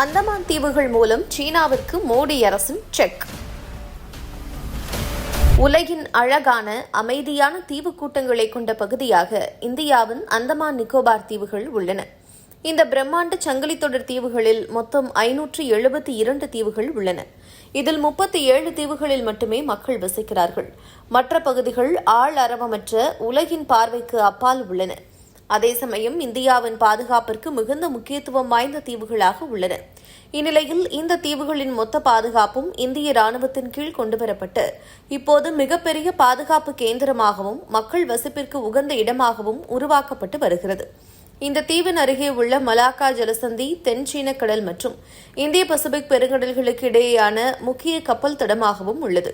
அந்தமான் தீவுகள் மூலம் சீனாவிற்கு மோடி அரசின் செக். உலகின் அழகான அமைதியான தீவு கூட்டங்களை கொண்ட பகுதியாக இந்தியாவின் அந்தமான் நிக்கோபார் தீவுகள் உள்ளன. இந்த பிரம்மாண்ட சங்கிலி தொடர் தீவுகளில் மொத்தம் ஐநூற்று எழுபத்தி இரண்டு தீவுகள் உள்ளன. இதில் முப்பத்தி ஏழு தீவுகளில் மட்டுமே மக்கள் வசிக்கிறார்கள். மற்ற பகுதிகள் ஆள் அரவமற்ற உலகின் பார்வைக்கு அப்பால் உள்ளன. அதே சமயம் இந்தியாவின் பாதுகாப்பிற்கு மிகுந்த முக்கியத்துவம் வாய்ந்த தீவுகளாக உள்ளன. இந்நிலையில் இந்த தீவுகளின் மொத்த பாதுகாப்பும் இந்திய ராணுவத்தின் கீழ் கொண்டுவரப்பட்டு இப்போது மிகப்பெரிய பாதுகாப்பு கேந்திரமாகவும் மக்கள் வசிப்பிற்கு உகந்த இடமாகவும் உருவாக்கப்பட்டு வருகிறது. இந்த தீவின் அருகே உள்ள மலாக்கா ஜலசந்தி தென் சீன கடல் மற்றும் இந்திய பசிபிக் பெருங்கடல்களுக்கு இடையேயான முக்கிய கப்பல் தடமாகவும் உள்ளது.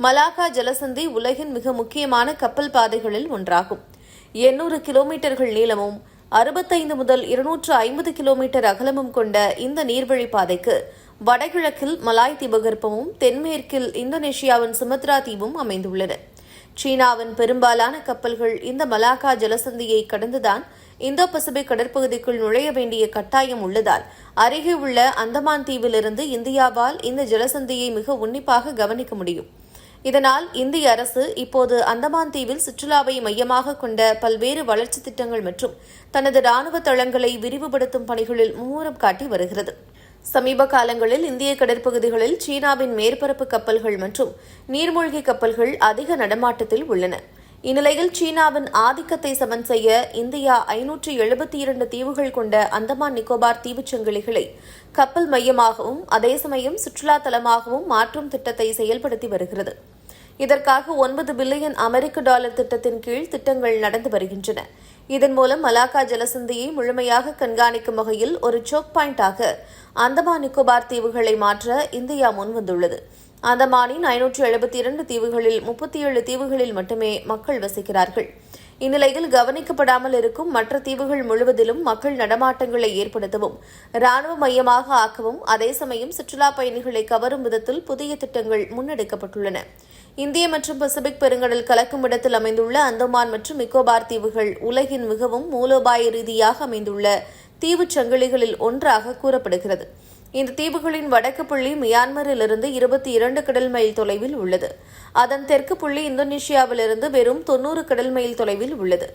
மலாக்கா ஜலசந்தி உலகின் மிக முக்கியமான கப்பல் பாதைகளில் ஒன்றாகும். எண்ணூறு கிலோமீட்டர்கள் நீளமும் அறுபத்தைந்து முதல் இருநூற்று ஐம்பது கிலோமீட்டர் அகலமும் கொண்ட இந்த நீர்வழி பாதைக்கு வடகிழக்கில் மலாய் தீபகற்பமும் தென்மேற்கில் இந்தோனேஷியாவின் சுமத்ரா தீவும் அமைந்துள்ளன. சீனாவின் பெரும்பாலான கப்பல்கள் இந்த மலாக்கா ஜலசந்தியை கடந்துதான் இந்தோ பசிபிக் கடற்பகுதிக்குள் நுழைய வேண்டிய கட்டாயம் உள்ளதால் அருகே உள்ள அந்தமான் தீவிலிருந்து இந்தியாவால் இந்த ஜலசந்தியை மிக உன்னிப்பாக கவனிக்க முடியும். இதனால் இந்திய அரசு இப்போது அந்தமான் தீவில் சுற்றுலாவை மையமாக கொண்ட பல்வேறு வளர்ச்சி திட்டங்கள் மற்றும் தனது ராணுவ தளங்களை விரிவுபடுத்தும் பணிகளில் மும்முரம் காட்டி வருகிறது. சமீப காலங்களில் இந்திய கடற்பகுதிகளில் சீனாவின் மேற்பரப்பு கப்பல்கள் மற்றும் நீர்மூழ்கி கப்பல்கள் அதிக நடமாட்டத்தில் உள்ளன. இந்நிலையில் சீனாவின் ஆதிக்கத்தை சமன் செய்ய இந்தியா ஐநூற்று எழுபத்தி இரண்டு தீவுகள் கொண்ட அந்தமான் நிக்கோபார் தீவுச் சங்கிலிகளை கப்பல் மையமாகவும் அதே சமயம் சுற்றுலா தலமாகவும் மாற்றும் திட்டத்தை செயல்படுத்தி வருகிறது. இதற்காக ஒன்பது பில்லியன் அமெரிக்க டாலர் திட்டத்தின் கீழ் திட்டங்கள் நடந்து வருகின்றன. இதன் மூலம் மலாக்கா ஜலசந்தியை முழுமையாக கண்காணிக்கும் வகையில் ஒரு சோக் பாயிண்டாக அந்தமான் நிக்கோபார் தீவுகளை மாற்ற இந்தியா முன்வந்துள்ளது. அந்தமானின் ஐநூற்று எழுபத்தி இரண்டு தீவுகளில் முப்பத்தி ஏழு தீவுகளில் மட்டுமே மக்கள் வசிக்கிறார்கள். இந்நிலையில் கவனிக்கப்படாமல் இருக்கும் மற்ற தீவுகள் முழுவதிலும் மக்கள் நடமாட்டங்களை ஏற்படுத்தவும் ராணுவ மையமாக ஆக்கவும் அதே சமயம் சுற்றுலா பயணிகளை கவரும் விதத்தில் புதிய திட்டங்கள் முன்னெடுக்கப்பட்டுள்ளன. இந்திய மற்றும் பசிபிக் பெருங்கடல் கலக்கும் இடத்தில் அமைந்துள்ள அந்தமான் மற்றும் நிக்கோபார் தீவுகள் உலகின் மிகவும் மூலோபாய ரீதியாக அமைந்துள்ள தீவுச் சங்கிலிகளில் ஒன்றாக கூறப்படுகிறது. இந்த தீவுகளின் வடக்கு புள்ளி மியான்மரிலிருந்து இருபத்தி இரண்டு கடல் மைல் தொலைவில் உள்ளது. அதன் தெற்கு புள்ளி இந்தோனேஷியாவிலிருந்து வெறும் தொன்னூறு கடல் மைல் தொலைவில் உள்ளது.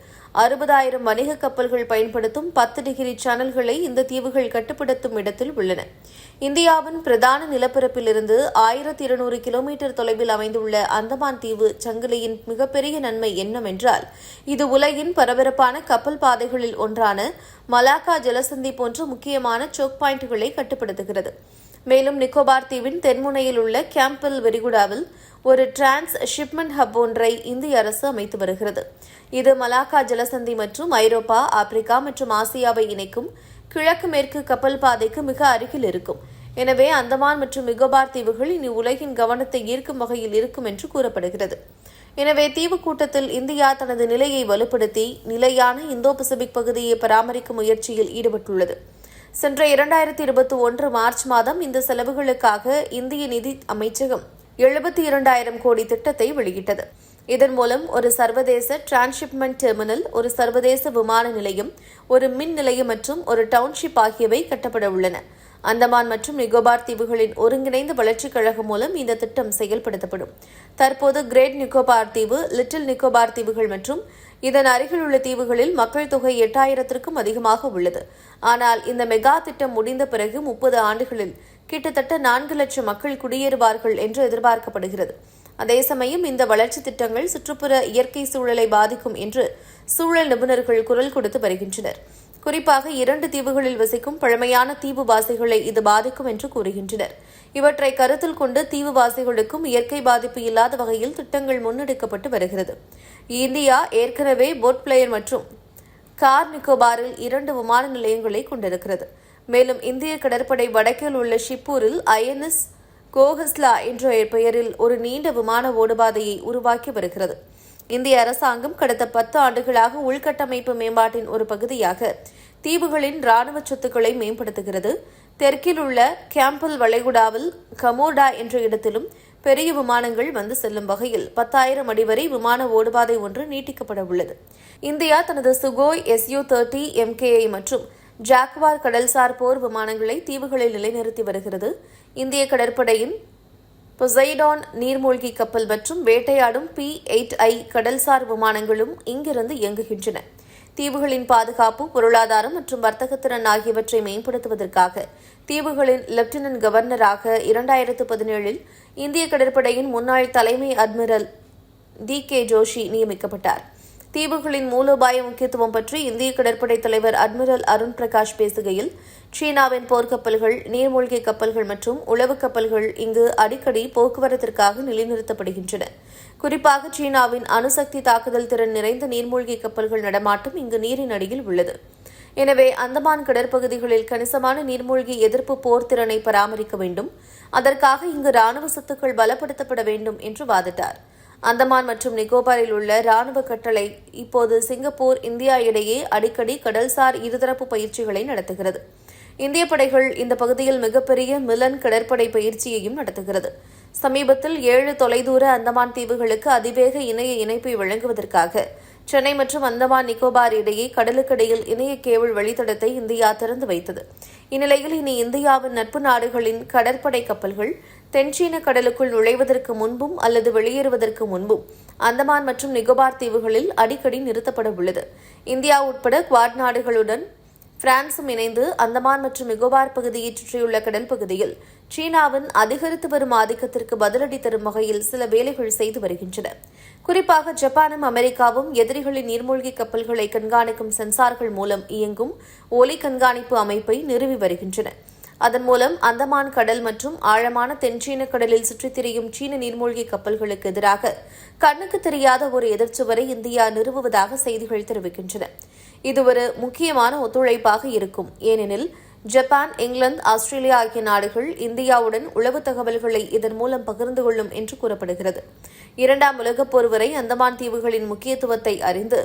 அறுபதாயிரம் வணிக கப்பல்கள் பயன்படுத்தும் பத்து டிகிரி சேனல்களை இந்த தீவுகள் கட்டுப்படுத்தும் இடத்தில் உள்ளன. இந்தியாவின் பிரதான நிலப்பரப்பிலிருந்து ஆயிரத்தி இருநூறு கிலோமீட்டர் தொலைவில் அமைந்துள்ள அந்தமான் தீவு சங்கிலியின் மிகப்பெரிய நன்மை என்னவென்றால் இது உலகின் பரபரப்பான கப்பல் பாதைகளில் ஒன்றான மலாக்கா ஜலசந்தி போன்ற முக்கியமான சோக் பாயிண்ட்களை கட்டுப்படுத்துகிறது. மேலும் நிக்கோபார் தீவின் தென்முனையில் உள்ள கேம்பல் வெரிகுடாவில் ஒரு டிரான்ஸ் ஷிப்மெண்ட் ஹப் ஒன்றை இந்திய அரசு அமைத்து வருகிறது. இது மலாக்கா ஜலசந்தி மற்றும் ஐரோப்பா ஆப்பிரிக்கா மற்றும் ஆசியாவை இணைக்கும் கிழக்கு மேற்கு கப்பல் பாதைக்கு மிக அருகில் இருக்கும். எனவே அந்தமான் மற்றும் நிக்கோபார் தீவுகள் இனி உலகின் கவனத்தை ஈர்க்கும் வகையில் இருக்கும் என்று கூறப்படுகிறது. எனவே தீவு கூட்டத்தில் இந்தியா தனது நிலையை வலுப்படுத்தி நிலையான இந்தோ பசிபிக் பகுதியை பராமரிக்கும் முயற்சியில் ஈடுபட்டுள்ளது. சென்ற இரண்டாயிரத்தி இருபத்தி ஒன்று மார்ச் மாதம் இந்த செலவுகளுக்காக இந்திய நிதி அமைச்சகம் எழுபத்தி இரண்டாயிரம் கோடி திட்டத்தை வெளியிட்டது. இதன் மூலம் ஒரு சர்வதேச டிரான்ஸ்ஷிப்மெண்ட் டெர்மினல் ஒரு சர்வதேச விமான நிலையம் ஒரு மின் நிலையம் மற்றும் ஒரு டவுன்ஷிப் ஆகியவை கட்டப்பட உள்ளன. அந்தமான் மற்றும் நிக்கோபார் தீவுகளின் ஒருங்கிணைந்த வளர்ச்சிக் கழகம் மூலம் இந்த திட்டம் செயல்படுத்தப்படும். தற்போது கிரேட் நிக்கோபார் தீவு லிட்டில் நிக்கோபார் தீவுகள் மற்றும் இதன் அருகில் உள்ள தீவுகளில் மக்கள் தொகை எட்டாயிரத்திற்கும் அதிகமாக உள்ளது. ஆனால் இந்த மெகா திட்டம் முடிந்த பிறகு முப்பது ஆண்டுகளில் கிட்டத்தட்ட நான்கு லட்சம் மக்கள் குடியேறுவார்கள் என்று எதிர்பார்க்கப்படுகிறது. அதே சமயம் இந்த வளர்ச்சி திட்டங்கள் சுற்றுப்புற இயற்கை சூழலை பாதிக்கும் என்று சூழல் நிபுணர்கள் குரல் கொடுத்து வருகின்றனர். குறிப்பாக இரண்டு தீவுகளில் வசிக்கும் பழமையான தீவுவாசிகளை இது பாதிக்கும் என்று கூறுகின்றனர். இவற்றை கருத்தில் கொண்டு தீவுவாசிகளுக்கும் இயற்கை பாதிப்பு இல்லாத வகையில் திட்டங்கள் முன்னெடுக்கப்பட்டு வருகிறது. இந்தியா ஏற்கனவே போட் பிளேயர் மற்றும் கார் நிக்கோபாரில் இரண்டு விமான நிலையங்களை கொண்டிருக்கிறது. மேலும் இந்திய கடற்படை வடக்கில் உள்ள ஷிப்பூரில் ஐஎன்எஸ் கோஹஸ்லா என்ற பெயரில் ஒரு நீண்ட விமான ஓடுபாதையை உருவாக்கி வருகிறது. இந்திய அரசாங்கம் கடந்த பத்து ஆண்டுகளாக உள்கட்டமைப்பு மேம்பாட்டின் ஒரு பகுதியாக தீவுகளின் ராணுவ சொத்துக்களை மேம்படுத்துகிறது. தெற்கில் உள்ள கேம்பல் வளைகுடாவில் கமோடா என்ற இடத்திலும் பெரிய விமானங்கள் வந்து செல்லும் வகையில் பத்தாயிரம் அடி வரை விமான ஓடுபாதை ஒன்று நீட்டிக்கப்பட உள்ளது. இந்தியா தனது சுகோய் எஸ்யூ தேர்ட்டி எம்கேஐ மற்றும் ஜாக்வார் கடல்சார் போர் விமானங்களை தீவுகளில் நிலைநிறுத்தி வருகிறது. இந்திய கடற்படையின் பொசைடான் நீர்மூழ்கி கப்பல் மற்றும் வேட்டையாடும் பி எயிட் ஐ கடல்சார் விமானங்களும் இங்கிருந்து இயங்குகின்றன. தீவுகளின் பாதுகாப்பு பொருளாதாரம் மற்றும் வர்த்தகத்திறன் ஆகியவற்றை மேம்படுத்துவதற்காக தீவுகளின் லெப்டினன்ட் கவர்னராக இரண்டாயிரத்து பதினேழில் இந்திய கடற்படையின் முன்னாள் தலைமை அட்மிரல் டி கே ஜோஷி நியமிக்கப்பட்டார். தீவுகளின் மூலோபாய முக்கியத்துவம் பற்றி இந்திய கடற்படை தலைவர் அட்மிரல் அருண் பிரகாஷ் பேசுகையில் சீனாவின் போர்க்கப்பல்கள் நீர்மூழ்கி கப்பல்கள் மற்றும் உளவு கப்பல்கள் இங்கு அடிக்கடி போக்குவரத்திற்காக நிலைநிறுத்தப்படுகின்றன. குறிப்பாக சீனாவின் அணுசக்தி தாக்குதல் திறன் நிறைந்த நீர்மூழ்கி கப்பல்கள் நடமாட்டம் இங்கு நீரின் அடியில் உள்ளது. எனவே அந்தமான் கடற்பகுதிகளில் கணிசமான நீர்மூழ்கி எதிர்ப்பு போர் திறனை பராமரிக்க வேண்டும். அதற்காக இங்கு ராணுவ சொத்துக்கள் பலப்படுத்தப்பட வேண்டும் என்று வாதிட்டார். அந்தமான் மற்றும் நிக்கோபாரில் உள்ள ராணுவ கட்டளை இப்போது சிங்கப்பூர் இந்தியா இடையே அடிக்கடி கடல்சார் இருதரப்பு பயிற்சிகளை நடத்துகிறது. இந்திய படைகள் இந்த பகுதியில் மிகப்பெரிய மிலன் கடற்படை பயிற்சியையும் நடத்துகிறது. சமீபத்தில் ஏழு தொலைதூர அந்தமான் தீவுகளுக்கு அதிவேக இணைய இணைப்பை வழங்குவதற்காக சென்னை மற்றும் அந்தமான் நிக்கோபார் இடையே கடலுக்கடியில் இணைய கேபிள் வழித்தடத்தை இந்தியா திறந்து வைத்தது. இந்நிலையில் இனி இந்தியாவின் நட்பு நாடுகளின் கடற்படை கப்பல்கள் தென்சீன கடலுக்குள் நுழைவதற்கு முன்பும் அல்லது வெளியேறுவதற்கு முன்பும் அந்தமான் மற்றும் நிக்கோபார் தீவுகளில் அடிக்கடி நிறுத்தப்பட உள்ளது. இந்தியா உட்பட குவாட் நாடுகளுடன் பிரான்சும் இணைந்து அந்தமான் மற்றும் நிகோபார் பகுதியை சுற்றியுள்ள கடல் பகுதியில் சீனாவின் அதிகரித்து வரும் ஆதிக்கத்திற்கு பதிலடி தரும் வகையில் சில வேலைகள் செய்து வருகின்றன. குறிப்பாக ஜப்பானும் அமெரிக்காவும் எதிரிகளின் நீர்மூழ்கி கப்பல்களை கண்காணிக்கும் சென்சார்கள் மூலம் இயங்கும் ஒலி கண்காணிப்பு அமைப்பை நிறுவி வருகின்றன. அதன் மூலம் அந்தமான் கடல் மற்றும் ஆழமான தென்சீன கடலில் சுற்றித் திரியும் சீன நீர்மூழ்கி கப்பல்களுக்கு எதிராக கண்ணுக்கு தெரியாத ஒரு எதிர்ச்சுவரை இந்தியா நிறுவுவதாக செய்திகள் தெரிவிக்கின்றன. இது ஒரு முக்கியமான ஒத்துழைப்பாக இருக்கும். ஏனெனில் ஜப்பான் இங்கிலாந்து ஆஸ்திரேலியா ஆகிய நாடுகள் இந்தியாவுடன் உளவு தகவல்களை இதன் மூலம் பகிர்ந்து கொள்ளும் என்று கூறப்படுகிறது. இரண்டாம் உலகப் போர் வரை அந்தமான் தீவுகளின் முக்கியத்துவத்தை அறிந்து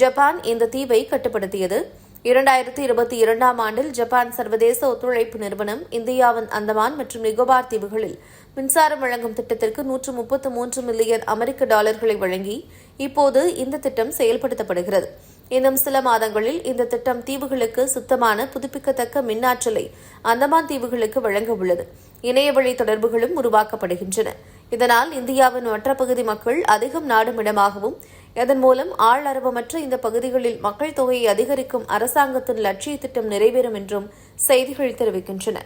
ஜப்பான் இந்த தீவை கட்டுப்படுத்தியது. இரண்டாயிரத்தி இருபத்தி இரண்டாம் ஆண்டில் ஜப்பான் சர்வதேச ஒத்துழைப்பு நிறுவனம் இந்தியாவின் அந்தமான் மற்றும் நிகோபார் தீவுகளில் மின்சாரம் வழங்கும் திட்டத்திற்கு நூற்று முப்பத்து மூன்று மில்லியன் அமெரிக்க டாலர்களை வழங்கி இப்போது இந்த திட்டம் செயல்படுத்தப்படுகிறது. இன்னும் சில மாதங்களில் இந்த திட்டம் தீவுகளுக்கு சுத்தமான புதுப்பிக்கத்தக்க மின்னாற்றலை அந்தமான் தீவுகளுக்கு வழங்க உள்ளது. இணையவழி தொடர்புகளும் உருவாக்கப்படுகின்றன. இதனால் இந்தியாவின் மற்ற பகுதி மக்கள் அதிகம் நாடும் இடமாகவும் இதன் மூலம் ஆளரவமற்ற இந்த பகுதிகளில் மக்கள் தொகையை அதிகரிக்கும் அரசாங்கத்தின் லட்சிய திட்டம் நிறைவேறும் என்றும் செய்திகள் தெரிவிக்கின்றன.